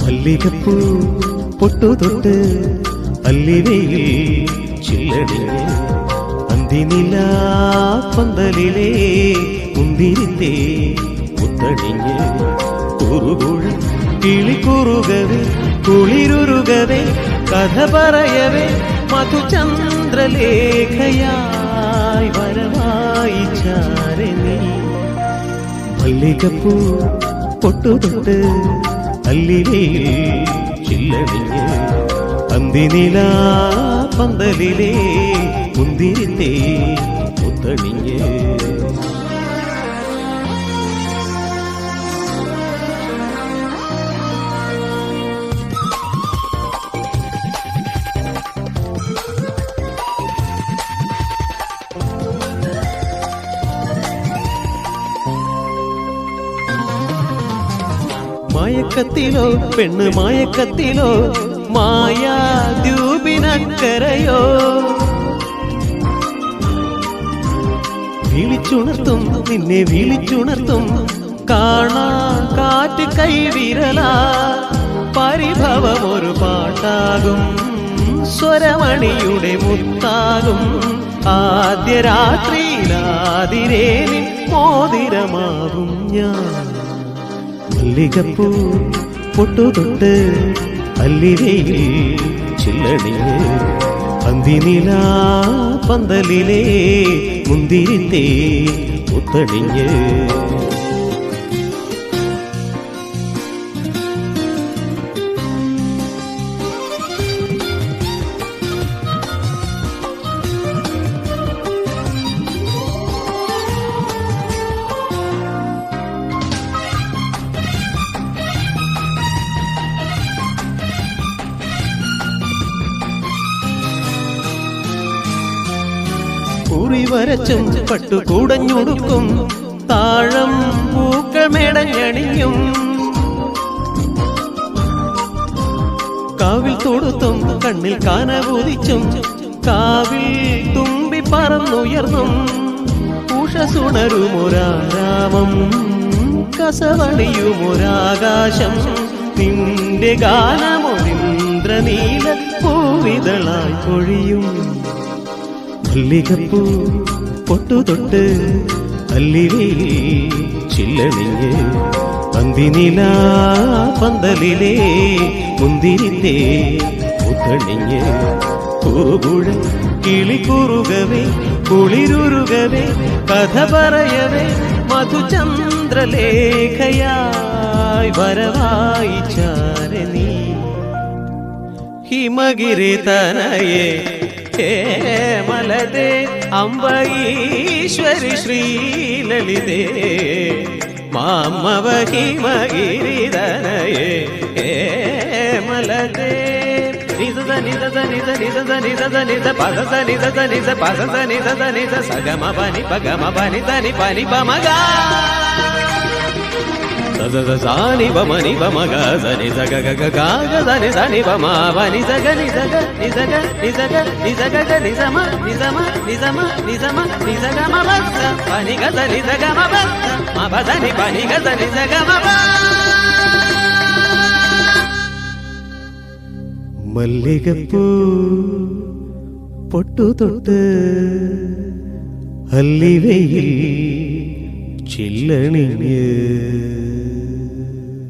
മല്ലികപ്പൂ പൊട്ടു തൊട്ട് അല്ലിവയിൽ ചില്ലടി അന്തിനില പന്തലിലെ മുന്തിരിത്തെ മുത്തണിഞ്ഞ് കുറുകുഴ കിളിക്കുറുകവേ കുളിരുരുകവേ കഥ പറയവേ മധുചന്ദ്രലേഖയായി വരവായി ചാരണി മല്ലികപ്പൂ പൊട്ടു തൊട്ട് അല്ലിവയിൽ ചില്ലടിഞ്ഞ് അന്തിനില പന്തലിലെ മുന്തിരിത്തെ മുത്തണിഞ്ഞ് മയക്കത്തിലോ പെണ്ണ് മയക്കത്തിലോ മായാദ്യൂപിനക്കരയോ? വിളിച്ചുണർത്തും നിന്നെ വിളിച്ചുണർത്തും കാണാ കാറ്റ് കൈവിരലാ ഒരു പാട്ടാകും സ്വരമണിയുടെ മുത്താകും. ആദ്യ രാത്രിയിലാതിരേനിൽ മോതിരമാകും ഞാൻ. മല്ലികപ്പൂ പൊട്ടുതൊട്ട് അല്ലിരയിൽ ചില്ലണിഞ്ഞ് പന്തിനില പന്തലിലെ മുന്തിരിത്തെ മുത്തണിഞ്ഞ് കുറി വരച്ചും പട്ടുകൂടഞ്ഞുടുക്കും. താഴം പൂക്കൾ മേടഞ്ഞണിഞ്ഞും കാവിൽ തൊടുത്തും കണ്ണിൽ കാനകൂതിച്ചും കാവിൽ തുമ്പി പറന്നുയർന്നും. ഉഷസുണരുമൊരാരാമം കസവണിയുമൊരാകാശം. നിന്റെ ഗാനമൊരിന്ദ്രനീല പൂവിതളായി പൊഴിയും. മല്ലികപ്പൂ പൊട്ടുതൊട്ട് അല്ലിവയിൽ ചില്ലണിഞ്ഞ് പന്തിനില പന്തലിലേ മുന്തിരിത്തേ മുത്തണിഞ്ഞ് പൂകുഴ കിളിക്കുറുകവേ കുളിരുരുകവേ കഥ പറയവേ മധുചന്ദ്രലേഖയായി വരവായി ചാരണി ഹിമഗിരി തനയേ श्यामलदे अम्बईश्वरि श्रीललिते मामवहिमगिरिदनये हेमलदे నిజద నిజద నిజ నిజద నిజద నిజ పదస నిజద నిజ పదస నిజద నిజ సగమ పని పగమ పని తని పని పమగా సాని బమని బమగ సని సగ గగ గాగ సని సని బమ బని సగ ని సగ ని సగ ని సగ ని సగ గ ని సమ ని సమ ని సమ ని సమ ని సగ మ బస పని గ సని సగ మ బస మ బస ని పని గ సని సగ మ బ മല്ലികപ്പൂ പൊട്ടു തൊട്ട് അല്ലിവയിൽ ചില്ലണിഞ്ഞ്